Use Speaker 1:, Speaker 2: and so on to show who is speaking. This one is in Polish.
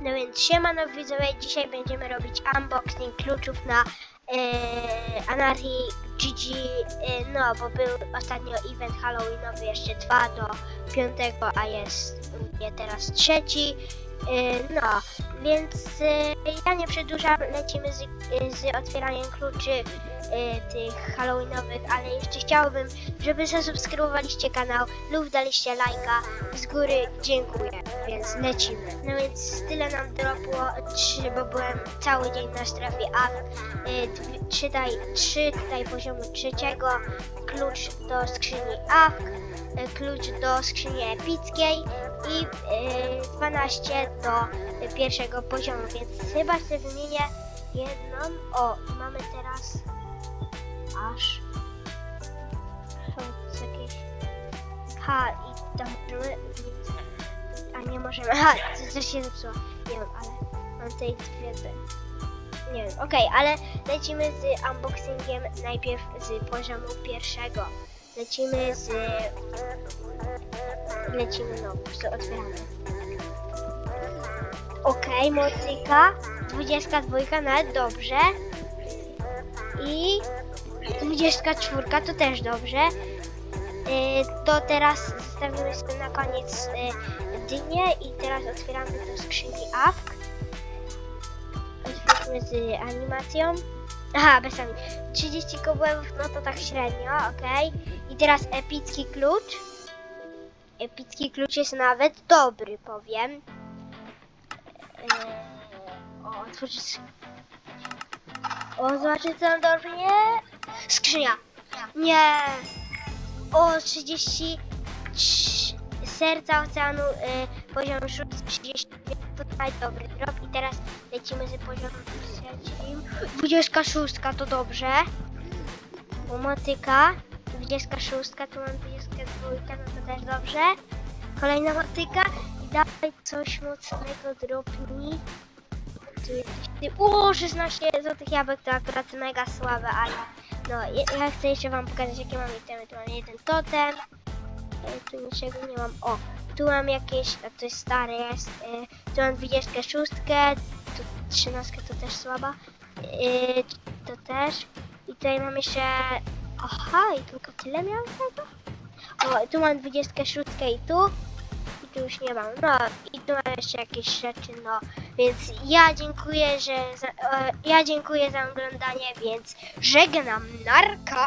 Speaker 1: No więc siemano widzowie, dzisiaj będziemy robić unboxing kluczów na e, Anarchy GG, e, no bo był ostatnio event Halloweenowy jeszcze 2 do 5, a jest nie teraz trzeci. E, no, więc e, ja nie przedłużam, lecimy z, z otwieraniem kluczy e, tych Halloweenowych, ale jeszcze chciałbym, żeby zasubskrybowaliście kanał lub daliście lajka. Z góry dziękuję, więc lecimy. No więc tyle nam dropło, bo byłem cały dzień na strefie A. Y, Trzy, trzy tutaj poziomu trzeciego, klucz do skrzyni A, y, klucz do skrzyni epickiej i y, 12 do y, poziomu, więc chyba sobie wymienię jedną. O, mamy teraz aż są jakieś ha i tam a nie możemy, co- coś się zepsuło, nie wiem, ale mam tutaj dwie nie wiem, okej, ale lecimy z unboxingiem najpierw z poziomu pierwszego. Lecimy z... Lecimy, no, po prostu otwieramy. Okej, mocyka. 22 nawet dobrze. I 24 to też dobrze. Y, To teraz zostawimy sobie na koniec y, dynię i teraz otwieramy do skrzyni AFK. Otwórzmy z animacją. Aha, bez ani. 30 kobłębów, no to tak średnio, okej. I teraz epicki klucz. Epicki klucz jest nawet dobry, powiem. O, otworzyć. O, zobaczcie co dobrze, nie? Skrzynia. Nie. O, 30 trz- serca oceanu, y, poziom 6, 30, tutaj dobry drop i teraz lecimy z poziomem trzecim. 26 to dobrze. Motyka, 26, tu mam 22, no to też dobrze. Kolejna motyka i dawaj coś mocnego dropni. Tu. O, 16 złotych jabłek to akurat mega słabe, ale no, ja, chcę jeszcze wam pokazać jakie mam itemy. Tu mam jeden totem. E, Tu niczego nie mam. O, tu mam jakieś, a to jest stare jest. E, tu mam 26, tu 13 to też słaba. E, to też. I tutaj mam jeszcze. Aha, i tylko tyle miałem tego? O, tu mam 26 i tu. Już nie mam. No i tu mam jeszcze jakieś rzeczy, no. Więc ja dziękuję, że za, e, ja dziękuję za oglądanie, więc żegnam narka.